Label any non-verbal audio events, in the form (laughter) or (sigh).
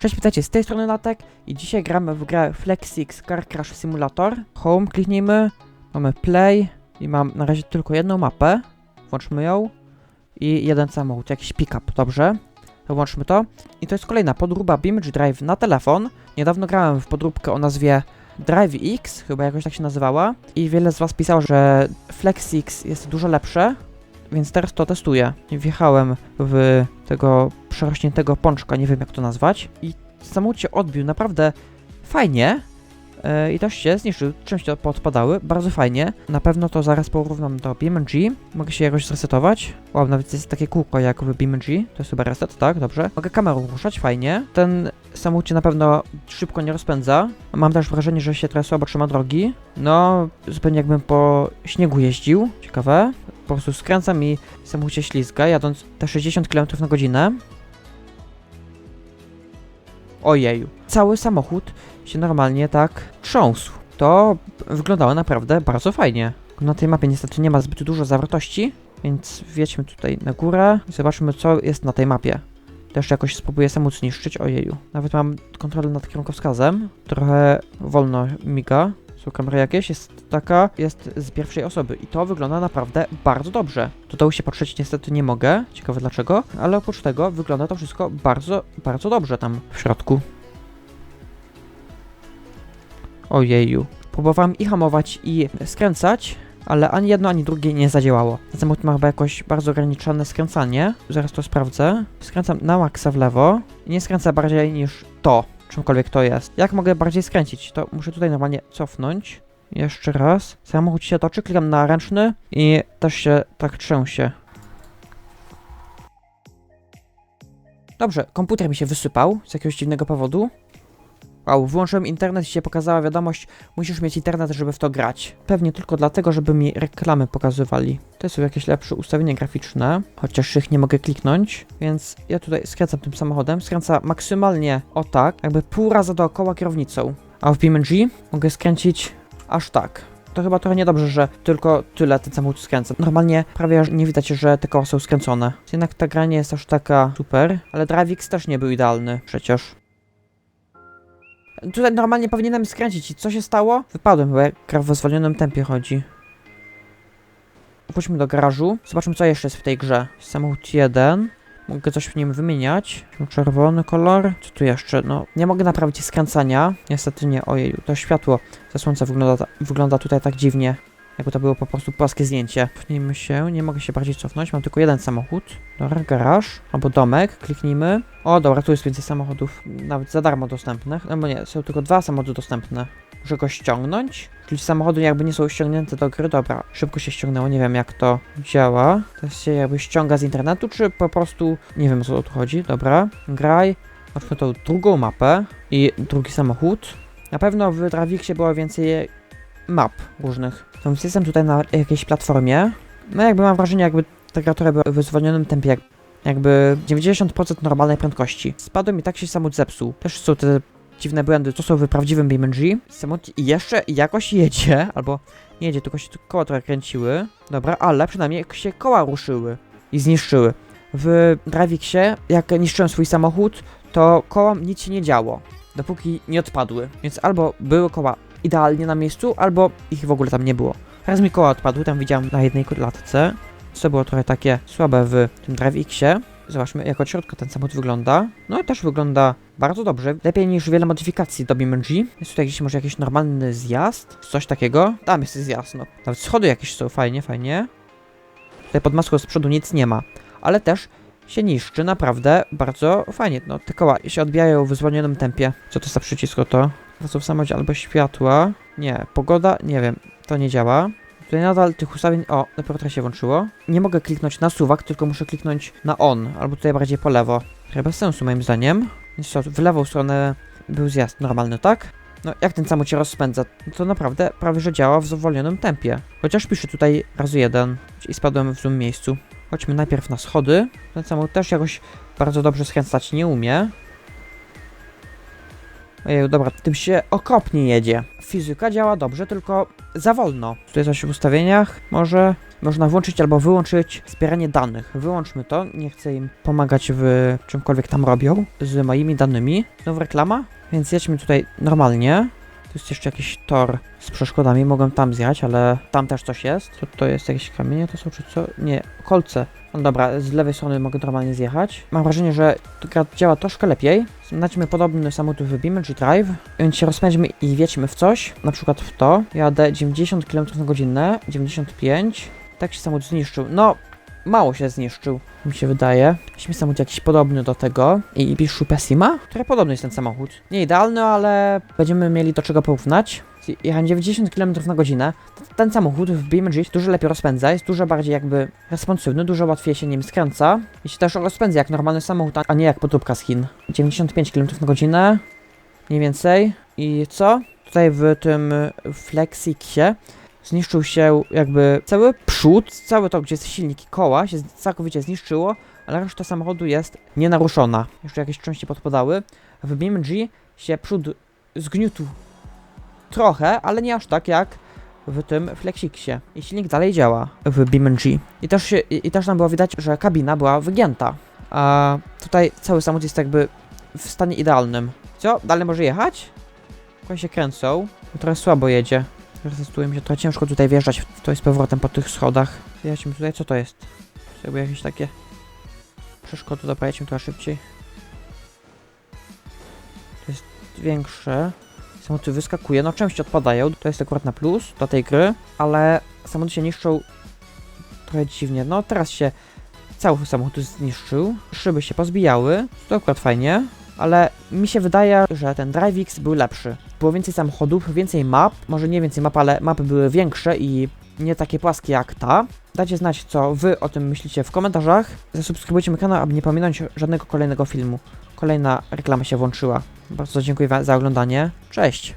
Cześć, witajcie, z tej strony Latek i dzisiaj gramy w grę Flexix Car Crash Simulator. Home, kliknijmy, mamy play i mam na razie tylko jedną mapę. Włączmy ją i jeden samochód, jakiś pick-up, dobrze? Włączmy to. I to jest kolejna podróba Beamage Drive na telefon. Niedawno grałem w podróbkę o nazwie Drive X, chyba jakoś tak się nazywała. I wiele z was pisało, że Flexix jest dużo lepsze, więc teraz to testuję. Wjechałem w tego przerośniętego pączka, nie wiem jak to nazwać. I samochód się odbił naprawdę fajnie. e, I też się zniszczył, części podpadały, bardzo fajnie. Na pewno to zaraz porównam do BMG. Mogę się jakoś zresetować. Wow, nawet jest takie kółko jak w BMG. To jest chyba reset, tak, dobrze. Mogę kamerą ruszać, fajnie. Ten samochód się na pewno szybko nie rozpędza. Mam też wrażenie, że się trochę słabo trzyma drogi. No, zupełnie jakbym po śniegu jeździł. Ciekawe. Po prostu skręcam i samochód ślizga, jadąc te 60 km na godzinę. Ojeju. Cały samochód się normalnie tak trząsł. To wyglądało naprawdę bardzo fajnie. Na tej mapie niestety nie ma zbyt dużo zawartości, więc wjedźmy tutaj na górę i zobaczmy co jest na tej mapie. Też jakoś spróbuję samochód zniszczyć, ojeju. Nawet mam kontrolę nad kierunkowskazem. Trochę wolno miga. Są kamery jakieś, jest taka, jest z pierwszej osoby i to wygląda naprawdę bardzo dobrze. Do dołu się patrzeć niestety nie mogę, ciekawe dlaczego, ale oprócz tego wygląda to wszystko bardzo, bardzo dobrze tam w środku. Ojeju. Próbowałem i hamować i skręcać, ale ani jedno, ani drugie nie zadziałało. Samochód ma chyba jakoś bardzo ograniczone skręcanie. Zaraz to sprawdzę. Skręcam na maksa w lewo. Nie skręcę bardziej niż to, czymkolwiek to jest. Jak mogę bardziej skręcić? To muszę tutaj normalnie cofnąć. Jeszcze raz. Samochód się toczy, klikam na ręczny i też się tak trzęsie. Dobrze, komputer mi się wysypał z jakiegoś dziwnego powodu. Wow, włączyłem internet i się pokazała wiadomość, musisz mieć internet, żeby w to grać. Pewnie tylko dlatego, żeby mi reklamy pokazywali. To są jakieś lepsze ustawienia graficzne, chociaż ich nie mogę kliknąć, więc ja tutaj skręcam tym samochodem. Skręca maksymalnie o tak, jakby pół raza dookoła kierownicą. A w BMG mogę skręcić aż tak. To chyba trochę niedobrze, że tylko tyle ten samochód skręca. Normalnie prawie nie widać, że te koła są skręcone. Jednak ta gra nie jest aż taka super, ale DriveX też nie był idealny przecież. Tutaj normalnie powinienem skręcić i co się stało? Wypadłem, bo jak w zwolnionym tempie chodzi. Pójdźmy do garażu. Zobaczmy co jeszcze jest w tej grze. Samochód 1. Mogę coś w nim wymieniać. Czerwony kolor. Co tu jeszcze? No, nie mogę naprawić skręcania. Niestety nie. Ojeju, to światło ze słońca wygląda, wygląda tutaj tak dziwnie. Jakby to było po prostu płaskie zdjęcie. Pchnijmy się, nie mogę się bardziej cofnąć. Mam tylko jeden samochód. Dobra, garaż. Albo domek. Kliknijmy. O, dobra, tu jest więcej samochodów. Nawet za darmo dostępnych. No bo nie, są tylko dwa samochody dostępne. Muszę go ściągnąć. Czyli samochody jakby nie są ściągnięte do gry. Dobra, szybko się ściągnęło. Nie wiem jak to działa. To się jakby ściąga z internetu, czy po prostu... Nie wiem o co tu chodzi. Dobra, graj. Otwórzmy tą drugą mapę i drugi samochód. Na pewno w Drawiksie było więcej map różnych. To więc jestem tutaj na jakiejś platformie. No jakby mam wrażenie, jakby ta gra była w zwolnionym tempie, jak, jakby 90% normalnej prędkości. Spadłem i tak się samochód zepsuł. Też są te dziwne błędy, co są w prawdziwym BMG. Samochód jeszcze jakoś jedzie, (laughs) albo nie jedzie, tylko się koła trochę kręciły. Dobra, ale przynajmniej się koła ruszyły i zniszczyły. W Dravixie, jak niszczyłem swój samochód, to kołom nic się nie działo, dopóki nie odpadły. Więc albo były koła idealnie na miejscu, albo ich w ogóle tam nie było. Teraz mi koła odpadły, tam widziałem na jednej klatce, co było trochę takie słabe w tym DriveXie. Zobaczmy, jak od środka ten samochód wygląda. No i też wygląda bardzo dobrze, lepiej niż wiele modyfikacji do BMG. Jest tutaj jakiś, może jakiś normalny zjazd, coś takiego. Tam jest zjazd, no. Nawet schody jakieś są, fajnie, fajnie. Tutaj pod maską z przodu nic nie ma, ale też się niszczy naprawdę bardzo fajnie. No, te koła się odbijają w zwolnionym tempie. Co to za przycisk to? Wracał w samochodzie albo światła. Nie, pogoda, nie wiem, to nie działa. Tutaj nadal tych ustawień, o, dopiero teraz się włączyło. Nie mogę kliknąć na suwak, tylko muszę kliknąć na on, albo tutaj bardziej po lewo. Bez sensu moim zdaniem. Więc co, w lewą stronę był zjazd normalny, tak? No, jak ten samochód się rozpędza? No to naprawdę prawie, że działa w zwolnionym tempie. Chociaż pisze tutaj razy jeden i spadłem w złym miejscu. Chodźmy najpierw na schody. Ten samochód też jakoś bardzo dobrze skręcać nie umie. Ojej, dobra, tym się okropnie jedzie. Fizyka działa dobrze, tylko za wolno. Tutaj coś w ustawieniach, może. można włączyć albo wyłączyć zbieranie danych. Wyłączmy to, nie chcę im pomagać w czymkolwiek tam robią z moimi danymi. Znowu reklama, więc jedźmy tutaj normalnie. Tu jest jeszcze jakiś tor z przeszkodami, mogę tam zjechać, ale tam też coś jest. To, to jest jakieś kamienie, to są czy co? Nie, kolce. No dobra, z lewej strony mogę normalnie zjechać. Mam wrażenie, że gra działa troszkę lepiej. Znajdźmy podobny samochód w BeamNG Drive, więc się rozpędźmy i wiedźmy w coś, na przykład w to. Jadę 90 km na godzinę, 95. Tak się samochód zniszczył. No, mało się zniszczył, mi się wydaje. Weźmy samochód jakiś podobny do tego. I Bishu Pessima, który podobny jest ten samochód. Nie idealny, ale będziemy mieli do czego porównać. Jechałem 90 km na godzinę. Ten samochód w BMG dużo lepiej rozpędza, jest dużo bardziej jakby responsywny, dużo łatwiej się nim skręca. I się też rozpędza jak normalny samochód, a nie jak podróbka z Chin. 95 km na godzinę, mniej więcej. I co? Tutaj w tym Flexixie zniszczył się jakby cały przód, całe to, gdzie jest silnik i koła się całkowicie zniszczyło, ale reszta samochodu jest nienaruszona. Jeszcze jakieś części podpadały. W BMG się przód zgniótł trochę, ale nie aż tak jak w tym Flexixie. I silnik dalej działa w BMG. I też, się, i, też tam było widać, że kabina była wygięta. A tutaj cały samochód jest jakby w stanie idealnym. Co? Dalej może jechać? Tylko się kręcą. Trochę słabo jedzie. Testuję mi się trochę ciężko tutaj wjeżdżać w to jest powrotem po tych schodach. Jedźmy tutaj, co to jest? Jakby jakieś takie przeszkody, dobra, jedźmy trochę szybciej. To jest większe. Samochody wyskakuje, no części odpadają, to jest akurat na plus do tej gry, ale samochody się niszczą trochę dziwnie. No teraz się cały samochód zniszczył, szyby się pozbijały, to akurat fajnie, ale mi się wydaje, że ten DriveX był lepszy. Było więcej samochodów, więcej map, może nie więcej map, ale mapy były większe i nie takie płaskie jak ta. Dajcie znać, co wy o tym myślicie w komentarzach. Zasubskrybujcie mój kanał, aby nie pominąć żadnego kolejnego filmu. Kolejna reklama się włączyła. Bardzo dziękuję za oglądanie. Cześć!